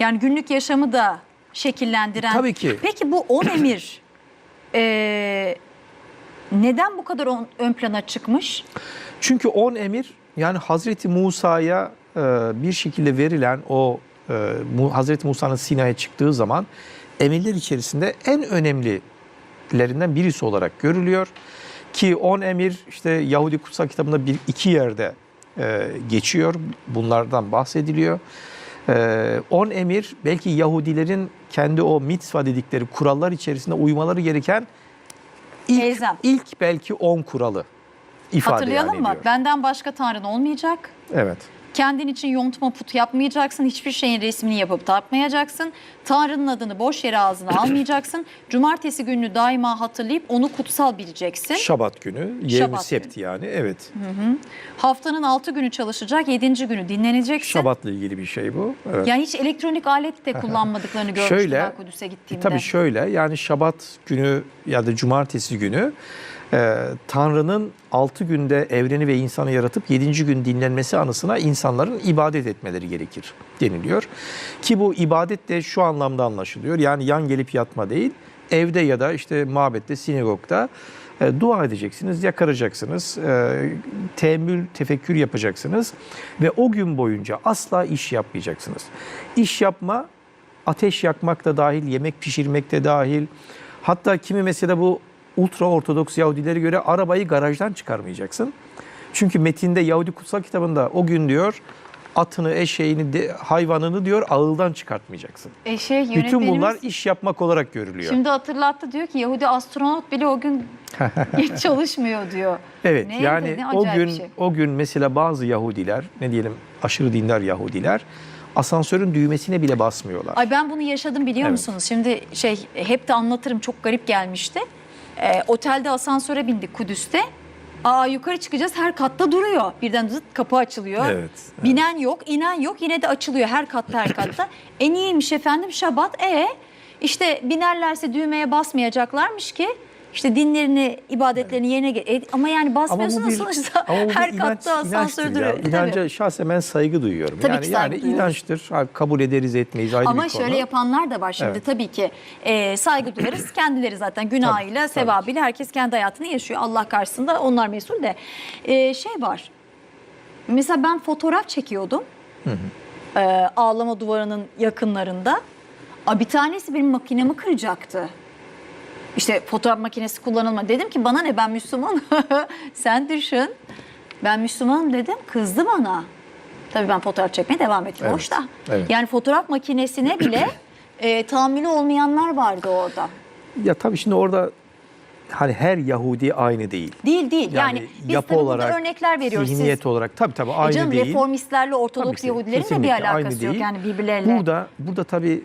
Yani günlük yaşamı da şekillendiren. Tabii ki. Peki bu on emir e, neden bu kadar on- ön plana çıkmış? Çünkü on emir yani Hazreti Musa'ya e, bir şekilde verilen o e, Hazreti Musa'nın Sina'ya çıktığı zaman emirler içerisinde en önemlilerinden birisi olarak görülüyor. Ki on emir işte Yahudi kutsal kitabında bir iki yerde e, geçiyor. Bunlardan bahsediliyor. E, on emir belki Yahudilerin kendi o mitzva dedikleri kurallar içerisinde uymaları gereken ilk, ilk belki on kuralı ifade Hatırlayalım yani mı? ediyor. Benden başka tanrın olmayacak. Evet. Kendin için yontma put yapmayacaksın. Hiçbir şeyin resmini yapıp takmayacaksın. Tanrı'nın adını boş yere ağzına almayacaksın. Cumartesi gününü daima hatırlayıp onu kutsal bileceksin. Şabat günü, yevmi sept yani evet. Haftanın altı günü çalışacak, yedinci günü dinleneceksin. Şabatla ilgili bir şey bu. Evet. Yani hiç elektronik alet de kullanmadıklarını görmüştüm Şöyle, ben Kudüs'e gittiğimde. Tabii şöyle yani Şabat günü ya da Cumartesi günü e, Tanrı'nın 6 günde evreni ve insanı yaratıp 7. gün dinlenmesi anısına insanların ibadet etmeleri gerekir deniliyor. Ki bu ibadet de şu anlamda anlaşılıyor. Yani yan gelip yatma değil, evde ya da işte mabette, sinagogda e, dua edeceksiniz, yakaracaksınız, e, teemmül, tefekkür yapacaksınız ve o gün boyunca asla iş yapmayacaksınız. İş yapma ateş yakmak da dahil, yemek pişirmek de dahil. Hatta kimi mesela bu ultra ortodoks Yahudilere göre arabayı garajdan çıkarmayacaksın. Çünkü metinde Yahudi kutsal kitabında o gün diyor atını, eşeğini, de, hayvanını diyor ağıldan çıkartmayacaksın. E şey, Bütün bunlar iş yapmak olarak görülüyor. Şimdi hatırlattı diyor ki Yahudi astronot bile o gün hiç çalışmıyor diyor. Evet Ne- yani ne o gün şey. o gün mesela bazı Yahudiler ne diyelim aşırı dindar Yahudiler asansörün düğmesine bile basmıyorlar. Ay ben bunu yaşadım biliyor Evet. musunuz? Şimdi şey hep de anlatırım çok garip gelmişti. Ee, otelde asansöre bindik Kudüs'te. Aa yukarı çıkacağız her katta duruyor. Birden zıt kapı açılıyor. Evet, evet. Binen yok, inen yok yine de açılıyor her katta her katta. e niyeymiş efendim şabat e işte binerlerse düğmeye basmayacaklarmış ki işte dinlerini, ibadetlerini yerine get. E, ama yani basmıyorsunuz sonuçta ama her inanç- katta asansör duruyor. ya. Tabii. İnanca şahsen ben saygı duyuyorum. Tabii yani, ki saygı yani duyuyoruz. inançtır. Kabul ederiz etmeyiz ayrı Ama bir konu. şöyle yapanlar da var şimdi Evet. tabii ki e, saygı duyarız. Kendileri zaten günahıyla, Tabii, tabii. sevabıyla herkes kendi hayatını yaşıyor. Allah karşısında onlar mesul de. E, şey var. Mesela ben fotoğraf çekiyordum. E, ağlama duvarının yakınlarında. Aa, bir tanesi benim makinemi kıracaktı. İşte fotoğraf makinesi kullanılma. Dedim ki bana ne ben Müslüman. Sen düşün. Ben Müslümanım dedim. Kızdı bana. Tabii ben fotoğraf çekmeye devam ettim. Evet, Hoş da. evet. Yani fotoğraf makinesine bile e, tahammülü olmayanlar vardı orada. Ya tabii şimdi orada hani her Yahudi aynı değil. Değil değil. Yani, Yani, biz yapı olarak, örnekler veriyoruz. zihniyet Siz, olarak tabii tabii E aynı canım, değil. reformistlerle Ortodoks Tabii Yahudilerin de bir alakası yok değil. yani birbirleriyle. Burada burada tabii